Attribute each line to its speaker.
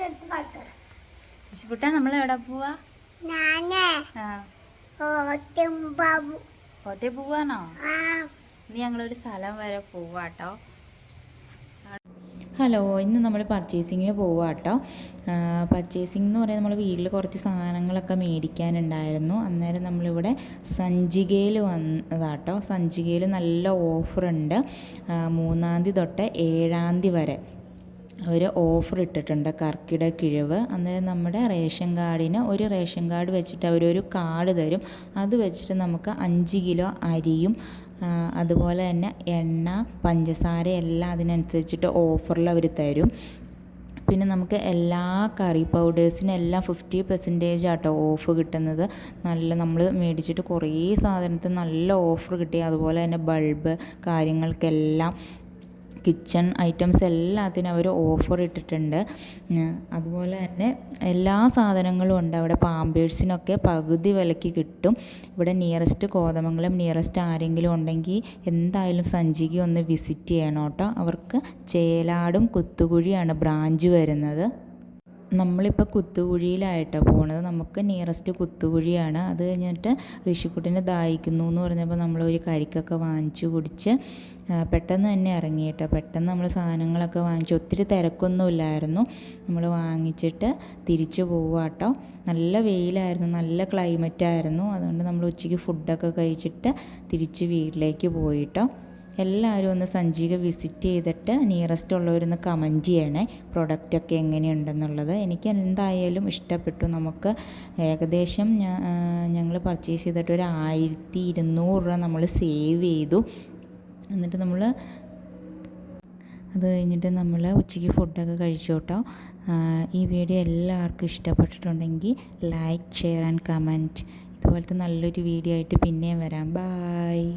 Speaker 1: ഋഷിക്കുട്ട നമ്മൾ എവിടെ പോവാ കോട്ടയം പോവാണോ? ഇനി ഞങ്ങളൊരു സ്ഥലം വരെ പോവാട്ടോ.
Speaker 2: ഹലോ ഇന്ന് നമ്മൾ പർച്ചേസിങ്ങിന് പോവുക കേട്ടോ പർച്ചേസിംഗ് എന്ന് പറയുന്നത് നമ്മൾ വീട്ടിൽ കുറച്ച് സാധനങ്ങളൊക്കെ മേടിക്കാനുണ്ടായിരുന്നു. അന്നേരം നമ്മളിവിടെ സഞ്ചികയിൽ വന്നതാട്ടോ. സഞ്ചികയിൽ നല്ല ഓഫറുണ്ട് മൂന്നാം തീയതി തൊട്ട് ഏഴാം തീയതി വരെ. അവർ ഓഫർ ഇട്ടിട്ടുണ്ട്. കർക്കിട കിഴവ്. അന്നേരം നമ്മുടെ റേഷൻ കാർഡിന് ഒരു റേഷൻ കാർഡ് വെച്ചിട്ട് അവരൊരു കാർഡ് തരും. അത് വെച്ചിട്ട് നമുക്ക് അഞ്ച് കിലോ അരിയും അതുപോലെ തന്നെ എണ്ണ പഞ്ചസാര എല്ലാം അതിനനുസരിച്ചിട്ട് ഓഫറിൽ അവർ തരും. പിന്നെ നമുക്ക് എല്ലാ കറി പൗഡേഴ്സിനും എല്ലാം ഫിഫ്റ്റി പെർസെന്റേജ് ആട്ടോ ഓഫ് കിട്ടുന്നത്. നല്ല നമ്മൾ മേടിച്ചിട്ട് കുറേ സാധനത്തിന് നല്ല ഓഫർ കിട്ടി. അതുപോലെ തന്നെ ബൾബ് കാര്യങ്ങൾക്കെല്ലാം. കിച്ചൺ ഐറ്റംസ് എല്ലാത്തിനും അവർ ഓഫർ ഇട്ടിട്ടുണ്ട്. അതുപോലെ തന്നെ എല്ലാ സാധനങ്ങളും ഉണ്ട്. അവിടെ പാമ്പേഴ്സിനൊക്കെ പകുതി വിലയ്ക്ക് കിട്ടും. ഇവിടെ നിയറസ്റ്റ് കോതമംഗലം നിയറസ്റ്റ് ആരെങ്കിലും ഉണ്ടെങ്കിൽ എന്തായാലും സഞ്ചിക്ക് ഒന്ന് വിസിറ്റ് ചെയ്യണം കേട്ടോ. അവർക്ക് ചേലാടും കുത്തുകുഴിയാണ് ബ്രാഞ്ച് വരുന്നത്. നമ്മളിപ്പോൾ കുത്തുകുഴിയിലായിട്ടാണ് പോണത്. നമുക്ക് നിയറസ്റ്റ് കുത്തുകുഴിയാണ്. അത് കഴിഞ്ഞിട്ട് ഋഷിക്കുട്ടിനെ ദാഹിക്കുന്നു എന്ന് പറഞ്ഞപ്പോൾ നമ്മൾ ഒരു കരിക്കൊക്കെ വാങ്ങിച്ചു കുടിച്ച് പെട്ടെന്ന് തന്നെ ഇറങ്ങി കേട്ടോ. പെട്ടെന്ന് നമ്മൾ സാധനങ്ങളൊക്കെ വാങ്ങിച്ചു. ഒത്തിരി തിരക്കൊന്നുമില്ലായിരുന്നു. നമ്മൾ വാങ്ങിച്ചിട്ട് തിരിച്ചു പോവുക കേട്ടോ. നല്ല വെയിലായിരുന്നു. നല്ല ക്ലൈമറ്റായിരുന്നു അതുകൊണ്ട് നമ്മൾ ഉച്ചയ്ക്ക് ഫുഡൊക്കെ കഴിച്ചിട്ട് തിരിച്ച് വീട്ടിലേക്ക് പോയിട്ടോ എല്ലാവരും ഒന്ന് സഞ്ചിക വിസിറ്റ് ചെയ്തിട്ട് നിയറസ്റ്റ് ഉള്ളവരൊന്ന് കമന്റ് ചെയ്യണേ. പ്രൊഡക്റ്റൊക്കെ എങ്ങനെയുണ്ടെന്നുള്ളത്. എനിക്ക് എന്തായാലും ഇഷ്ടപ്പെട്ടു. നമുക്ക് ഏകദേശം ഞങ്ങൾ പർച്ചേസ് ചെയ്തിട്ട് ഒരു ആയിരത്തി ഇരുന്നൂറ് രൂപ നമ്മൾ സേവ് ചെയ്തു. എന്നിട്ട് നമ്മൾ അത് കഴിഞ്ഞിട്ട് നമ്മൾ ഉച്ചയ്ക്ക് ഫുഡൊക്കെ കഴിച്ചു കേട്ടോ ഈ വീഡിയോ എല്ലാവർക്കും ഇഷ്ടപ്പെട്ടിട്ടുണ്ടെങ്കിൽ ലൈക്ക് ഷെയർ ആൻഡ് കമന്റ് ഇതുപോലത്തെ നല്ലൊരു വീഡിയോ ആയിട്ട് പിന്നെയും വരാം. ബായ്